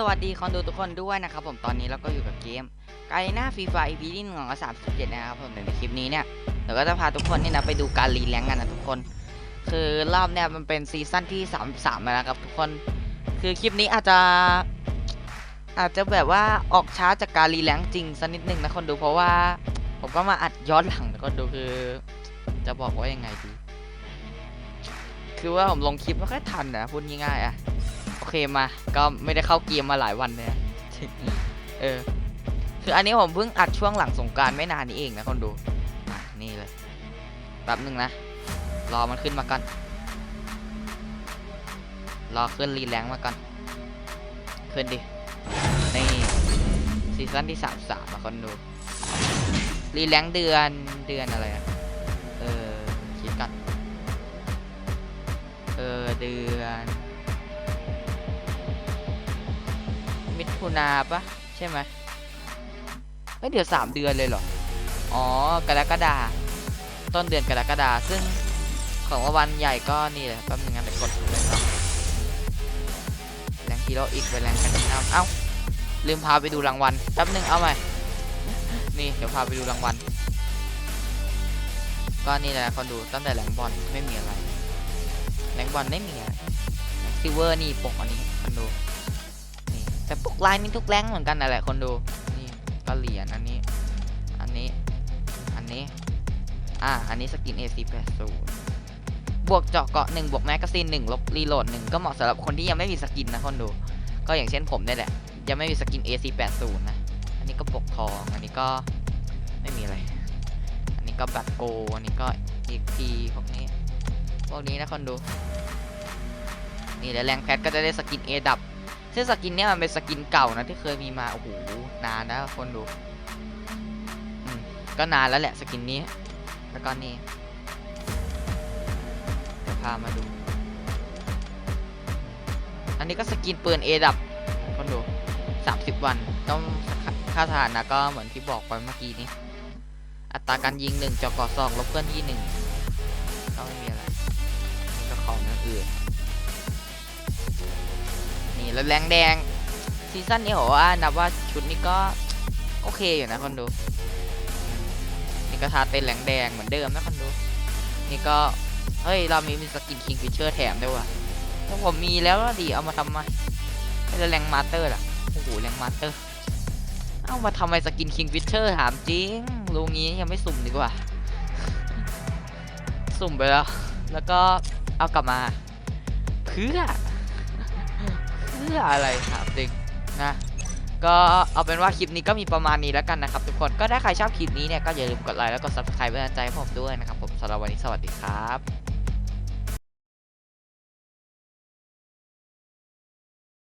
สวัสดีคอนดูทุกคนด้วยนะครับผมตอนนี้เราก็อยู่กับเกมไกา r ีน่าฟรีไฟ EP ที่หนึ่งของสามสิบเจ็ดนะครับผมในคลิปนี้เนี่ยเดี๋ยวก็จะพาทุกคนนี่นะไปดูการรีแลงกันนะทุกคน คือรอบเนี่ยมันเป็นซีซั่นที่สามสามแล้วนะครับทุกคนคือคลิปนี้อาจจะอาจจะแบบว่าออกช้าจากการรีแลงจริงสักนิดหนึ่งนะคนดูเพราะว่า ผมก็มาอัดย้อนหลังนะคนดูคือ จะบอกว่ายังไงดี คือว่าผมลงคลิปไม่ค่อยทันนะพูดง่ายๆอะ เคมา ก็ไม่ได้เข้าเกมมาหลายวันเลยนะเออ คืออันนี้ผมเพิ่งอัดช่วงหลังสงกรารไม่นานนี้เองนะคนดูอะนี่เลย แป๊บหนึ่งนะ รอมันขึ้นมาก่อน รอขึ้นรีแลงก์มาก่อน ขึ้นดิ นี่ซีซั่นที่สามสามมาคนดู รีแลงก์เดือนเดือนอะไรอะเออ คิดก่อนเออ เดือน มิถุนาปะใช่ไหมเอ้ยเดี๋ยวสามเดือนเลยเหรอ อ๋อกรกฎาต้นเดือนกรกฎาซึ่งของวันใหญ่ก็นี่เลยแป๊บนึงงั้นไปกดเลยครับแรงฮีโร่อีกไปแรงกันน้ำเอ้าลืมพาไปดูรางวัลแป๊บนึงเอาใหม่นี่เดี๋ยวพาไปดูรางวัลก็นี่แหละคนดูตั้งแต่แรงบอลไม่มีอะไรแรงบอลไม่มีอะไรซิเวอร์นี่ปกอันนี้คนดู แต่พวกลายนี่ทุกแรงเหมือนกันนั่นแหละคนดู นี่ก็เหรียญอันนี้ อันนี้ อันนี้ อ่า อันนี้สกิน AC80 บวกเจาะเกาะหนึ่งบวกแมกกาซีนหนึ่งลบรีโหลดหนึ่งก็เหมาะสำหรับคนที่ยังไม่มีสกินนะคนดู ก็อย่างเช่นผมนี่แหละ ยังไม่มีสกิน AC80 นะ อันนี้ก็ปกทอง อันนี้ก็ไม่มีอะไร อันนี้ก็แบตโก อันนี้ก็ XP พวกนี้ พวกนี้นะคนดู นี่แล้วแรงแพทก็จะได้สกิน A ดับ ซึ่งสกินเนี้ยมันเป็นสกินเก่านะที่เคยมีมาโอ้โหนานนะคนดูก็นานแล้วแหละสกินนี้ แล้วก็นี่เดี๋ยวพามาดู อันนี้ก็สกินปืน A ดับคนดู30วันต้องค่าฐานนะก็เหมือนที่บอกไปเมื่อกี้นี้อัตราการยิงหนึ่งจอกอสองลบเพื่อนที่หนึ่งก็ไม่มีอะไรก็ของอย่างอื่น แล้วแรงแดงซีซั่นนี้ผมว่านับว่าชุดนี้ก็โอเคอยู่นะคนดู นี่ก็ทาเต้นแรงแดงเหมือนเดิมนะคนดู นี่ก็ เฮ้ย เรามีมีสกินคิงฟิชเชอร์แถมด้วยว่ะถ้าผมมีแล้วดีเอามาทำไมไม่ได้แรงมาสเตอร์ล่ะ โอ้โหแรงมาสเตอร์ เอามาทำไมสกินคิงฟิชเชอร์ถามจริงลุงนี้ยังไม่สุ่มดีกว่า สุ่มไปแล้ว แล้วก็เอากลับมา เพื่อ พื่ออะไรถามจริงนะก็เอาเป็นว่าคลิปนี้ก็มีประมาณนี้แล้วกันนะครับ ทุกคนก็ถ้าใครชอบคลิปนี้เนี่ยก็อย่าลืมกดไลค์แล้วก็ subscribe เป็นกำลังใจให้ผมด้วยนะครับผมสำหรับวันนี้สวัสดีครับ